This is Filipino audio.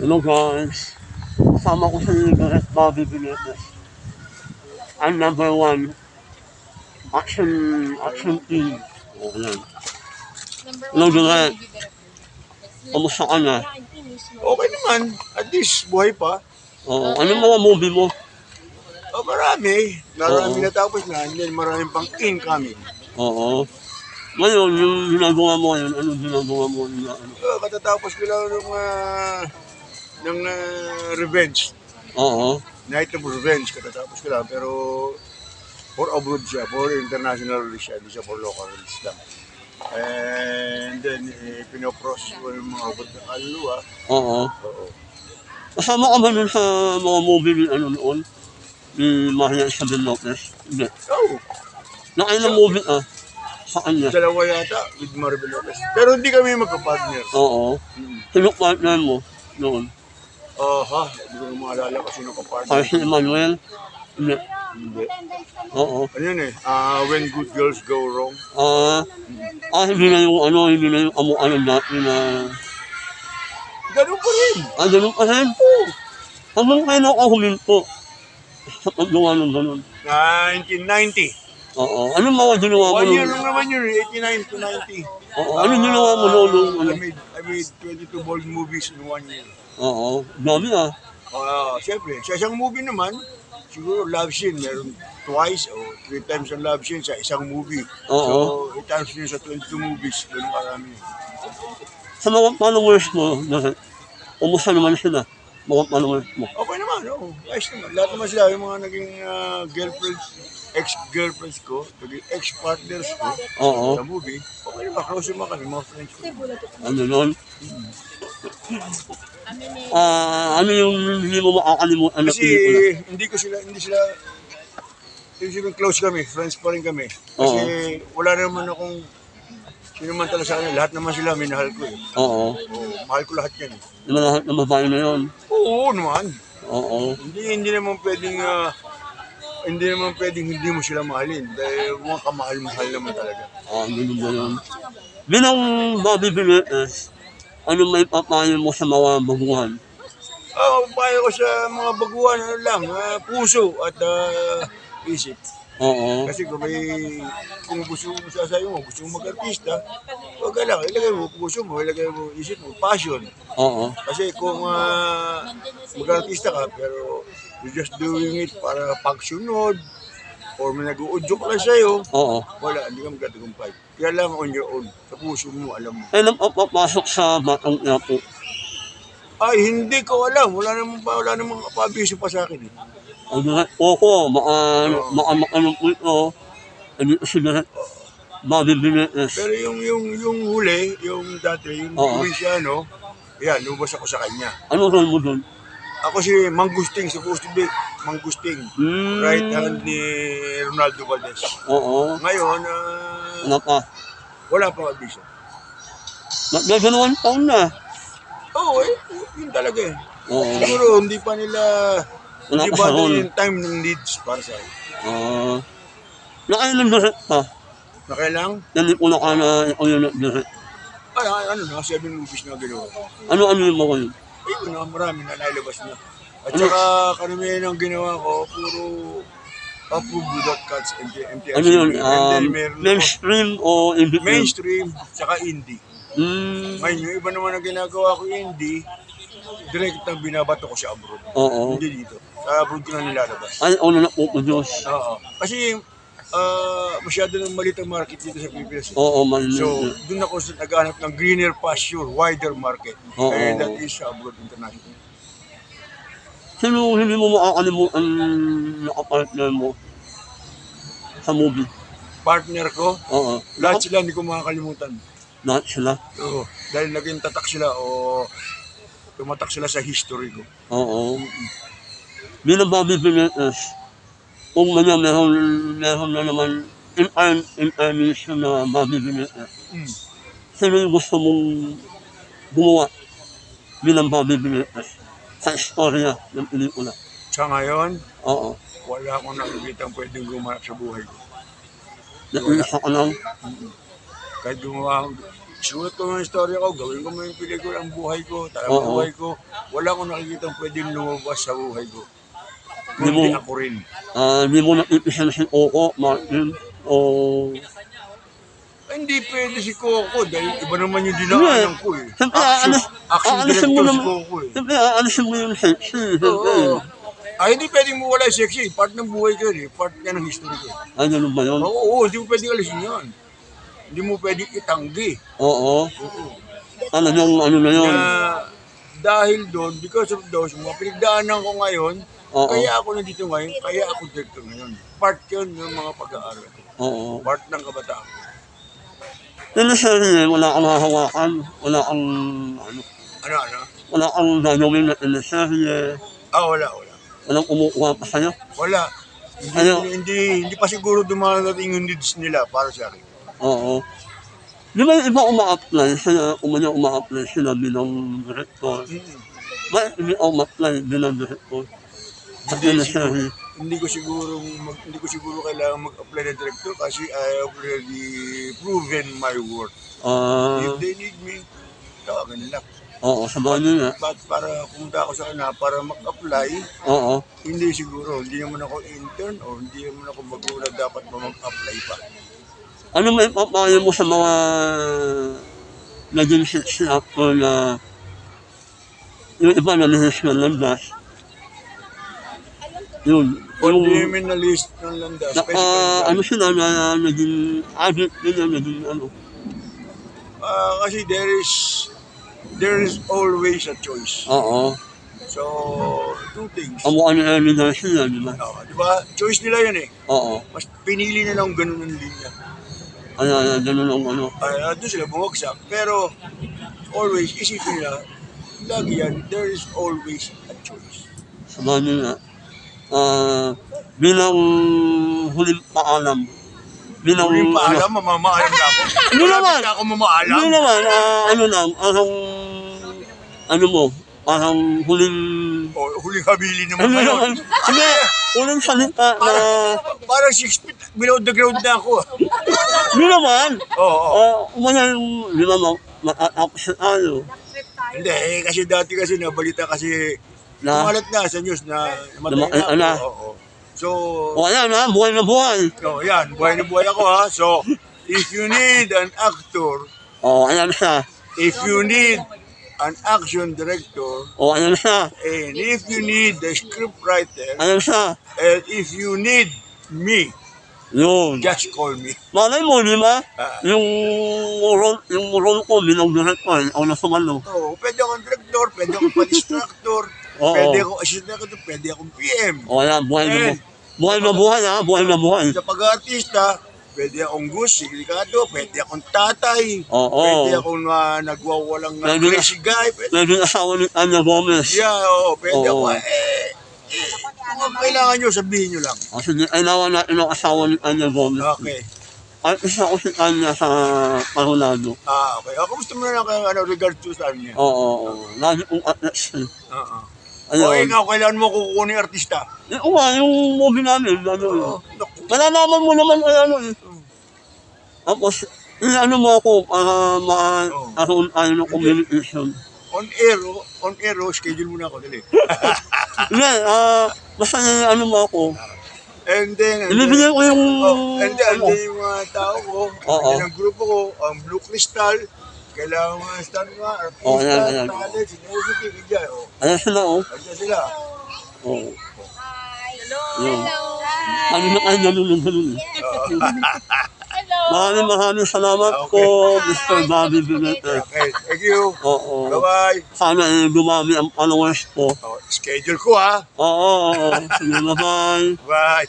Hello guys. Kasama ko sa Liberate Bobby Benitez. I'm number one. Action, action team. O, yan. Hello, Direk. Kamusta ka na? Okay naman. At least, buhay pa. Oo. Anong mga movie mo? Oh, marami. Marami Oo. natapos na. And then marami pang incoming. Oo. Ngayon, yung ginagawa mo ngayon, anong ginagawa mo? Na, ano? Oh, katatapos ko lang ng, ah, ng ah, Revenge. Oo. Night of Revenge. Katatapos ko lang. Pero for abroad siya. For international release siya. Hindi siya for local release lang. And then, eh, pinoprocess ko yung mga abroad ng kaluluwa. Oo. Oo. Kasama ka ba nun sa mga movie ni ano noon? Ni Maria Isabel Lopez? Hindi. Oh, Nakailang movie ah? Sa kanya? dalawa yata with Marvel Lopez. Pero hindi kami magka-partner. Oo. Mm. Sino partner mo noon? Oh, ha? Hindi ko maalala kasi naka-partner. Kaya si Emmanuel? Hindi. Hindi. Oo. Ano yun eh? ah when good girls go wrong. Ah, ah, hindi na yung ano, hindi na yung amuan ng dati na... Ganun pa rin. Ah, ganun pa rin? Hanggang kailan ako huminto sa paggawa ng ganun? 1990. Oo. Anong mga ginawa mo One year noon? lang naman yun eh. 89 to 90. Oo. Anong ginawa mo noon? nung Ah, Ano? I made, I made 22 bold movies in one year. Oo. Dami ah. Ah, Siyempre, sa isang movie naman, siguro love scene, meron twice o three times ang love scene sa isang movie. Oo. So, i-times nyo sa 22 movies, ganun karami. Sa mga followers mo, dahil, umusta naman sila? Mga followers mo. Okay naman, oo. Ayos naman. Lahat naman sila, yung mga naging ah, girlfriends, ex-girlfriends ko, naging ex-partners ko Oo. sa movie, okay naman, close naman kami, mga friends ko. Ano nun? Ah, ano yung hindi mo makakalimutan na Kasi pelikula? hindi ko sila, hindi sila, hindi sila close kami, friends pa rin kami. Kasi wala naman akong sinumantala sa kanila, lahat naman sila minahal ko eh. Oo. Oo, mahal ko lahat yan. Di ba lahat ng babae na yun? Oo naman. Oo. Hindi, hindi naman pwedeng, ah, hindi naman pwedeng hindi mo sila mahalin. Dahil mga kamahal-mahal naman talaga. Ah, ganun ba yun? Bilang Bobby Benitez, ano may papayo mo sa mga baguhan? Ah, payo ko sa mga baguhan, ano lang, ah, puso at ah, isip. Oo. Kasi kung may, kung gusto mo sa sayo mo, gusto mo mag-artista, huwag ka lang, ilagay mo puso mo, ilagay mo isip mo, passion. Oo. Kasi kung ah, mag-artista ka, pero you're just doing it para pagsunod, or may nag-uudyok lang sa'yo, Oo. wala, hindi ka magkatagumpay. Kaya lang on your own, sa puso mo, alam mo. Kailan pa papasok sa Batang Quiapo? Ay, hindi ko alam, wala namang, wala namang pabiso pa sa akin. Eh. Direct po ko, baka, baka makanong po ito, hindi ko si direct Bobby Benitez. Pero yung, yung, yung huli, yung dati, yung Oo. Louisiano, yan, lumabas ako sa kanya. Ano role mo doon? Ako si Mangusting, supposed to be Mangusting. Hmm. Right hand ni Ronaldo Valdez. Oo. Ngayon, ah, Ano pa? wala pang abiso. Nagdadalawang taon na. Oo, eh, yun talaga eh. Oo. Siguro hindi pa nila, hindi ba role. yung time ng needs para sa akin. Oo. Nakailan direct pa? Na kailang, Hindi ko na ka na ikaw yung direct. ay, ay, ano na, seven movies na ginawa. Ano-ano yung mga yun? Ayun na, marami na nailabas na. At saka karamihan ng ginawa ko, puro approved without cuts, MT, MTRC. Ano yun? Um, mainstream o in between? mainstream, saka indie. Hmm. Ngayon, yung iba naman ang ginagawa ko indie, direct ang binabato ko sa abroad. Oo. Hindi dito. Sa abroad ko na nilalabas. Ay, ano na po Diyos. Oo. Kasi ah, masyado ng malit ang market dito sa Pilipinas. Oo, man. So, doon ako sa naghahanap ng greener pasture, wider market. Oo. And that is abroad international. Sino hindi mo makakalimutan na kapartner mo sa movie? Partner ko, Oo. lahat sila hindi ko makakalimutan. Lahat sila. Oo. Dahil naging tatak sila o tumatak sila sa history ko. Oo. Bobby Benitez, kung mga meron, meron na naman in incarnation na Bobby Benitez, Mm. sino yung gusto mong gumawa bilang Bobby Benitez sa istorya ng pelikula? Sa ngayon, Oo. wala akong nakikita pwedeng gumanap sa buhay ko. Nag-iisa ka lang. Kahit gumawa akong, sulat ko ng istorya ko, gawin ko mo yung pelikula ang buhay ko, talagang buhay ko, wala akong nakikita pwedeng lumabas sa buhay ko. Hindi mo- ako rin. Ah, hindi mo napipisan si Coco, Martin, o... Hindi pwede si Coco dahil iba naman yung dinaanan ko eh. Siyempre, Action, aalis- action aalisin mo director si naman. Coco eh. Siyempre, aalisin mo yung sexy. Siyempre. Oo. Ay, hindi pwedeng mo wala yung sexy. Part ng buhay ko yun eh. Part yan ng history ko. Ay, ganun ba yun? Oo, oo, hindi mo pwedeng alisin yan. Hindi mo pwedeng itanggi. Oo. Oo. Ano yung ano na yun? Na dahil doon, because of those, mga pinagdaanan ko ngayon, Oo. kaya ako nandito ngayon, kaya ako director ngayon. Part yun ng mga pag-aaral. ko. Oo. Part ng kabataan. ko. Teleserye, wala kang hahawakan, wala kang, ano, Ano, ano? wala kang gagawin na teleserye, Ah, wala, wala. walang kumukuha pa sa'yo. Wala. Hindi, Ano? hindi, hindi pa siguro dumarating yung needs nila para sa akin. Oo. Di ba yung iba uma-apply, sila, umanya uma-apply sila bilang director. Mm. Bakit hindi ako ma-apply bilang director? Sa Hindi teleserye. Hindi ko siguro mag, hindi ko siguro kailangan mag-apply na director kasi I have already proven my worth. Ah, If they need me, tawagan nila. oo, sabagay nga. But para pumunta ako sa kanila para mag-apply, Oo. hindi siguro. Hindi naman ako intern o hindi naman ako magulang dapat pa mag-apply pa. Ano may papayo mo sa mga naging sexy actor na yung iba na lihis ng landas? Yun. Yung, di namin na list ng landas, na, ah, ano sila na naging addict nila, naging ano. Ah, kasi there is there is always a choice. Oo. So, two things. Ang mukha ni Ernie Garcia, di ba? Ah, di ba? Choice nila yan eh. Oo. Mas pinili na lang ganun ang linya. Ano, ano, ganun ang ano. Ay, doon sila bumagsak. Pero, always, isipin nila, lagi yan, there is always a choice. Sabagay nga. Ah, bilang huling paalam. Bilang, Huling ano, paalam, mamamaalam na ako. Hindi naman. Na ako mamaalam. Hindi naman, ah, ano lang, parang, ano mo, parang huling, O, huling habili naman hindi ngayon. naman, hindi, huling salita na, Parang, six feet below the ground na ako. hindi naman, Oo, oo. ah, umanya yung, di ba, ma- matatapos tayo, Hindi, eh, kasi dati kasi nabalita kasi, na, kumalat na sa news na namatay Nama- na ano? Oo, oo. So, ayan na, buhay na buhay, so, yan, buhay na buhay ako ha. So, if you need an actor, o ayan siya, if you need an action director, o ayan siya, and if you need a script writer, ayan siya, and if you need me, yun. just call me. Malay mo, di ba? Ah. Yung role, yung role ko bilang director, ako na sumalo. Oo, pwede akong director, pwede akong pa-distractor, Oo. pwede akong assistant director, pwede akong PM. O ayan, buhay na Eh. buhay. Buhay na buhay ha, buhay na buhay. Sa pag-artista, pwede akong Gus, Siglicado, pwede akong tatay, Oo. pwede akong uh, nagwawalang uh, Pwede- crazy guy, pwede, Naging asawa ni Anya Gomez. yeah, oo, pwede Oo. ako, eh, eh, kung kailangan nyo, sabihin nyo lang. O sige, kailangan natin ang asawa ni Anya Gomez. Okay. At isa ko si Anya sa Parunado. Ah, okay. Ah, kumusta mo na lang kayo, ano, regards to sa kanya? Oo, oo. Lagi kong atlas. eh. Oo. O, ikaw, kailangan mo kukunin artista. Yung nga, yung movie namin, ano. Oo. Naku. Malalaman mo naman ay ano eh. Tapos, ano mo ako para makaroon tayo ng communication. On air, oh, on air, oh, schedule muna ako, dali. Hindi, ah, basta yung ano mo ako. And then, and then, Ibibigay ko yung... oh, and then, and ano. then yung mga tao ko, Oo. and then ang grupo ko, ang Blue Crystal, kailangan mga star mga artista, Oo, yan, yan. talent, music, dyan, oh. Ayan sila oh. Andiyan sila. Oo. Hello. Ano na kayo nalulun. Hello. Maraming maraming salamat Okay. po, Mr. Bobby Binete. Okay, thank you. Oo. Bye-bye. Sana eh, dumami ang followers ko. Oh, schedule ko, ha. Oo, oo, oo. Sige, bye-bye. Bye.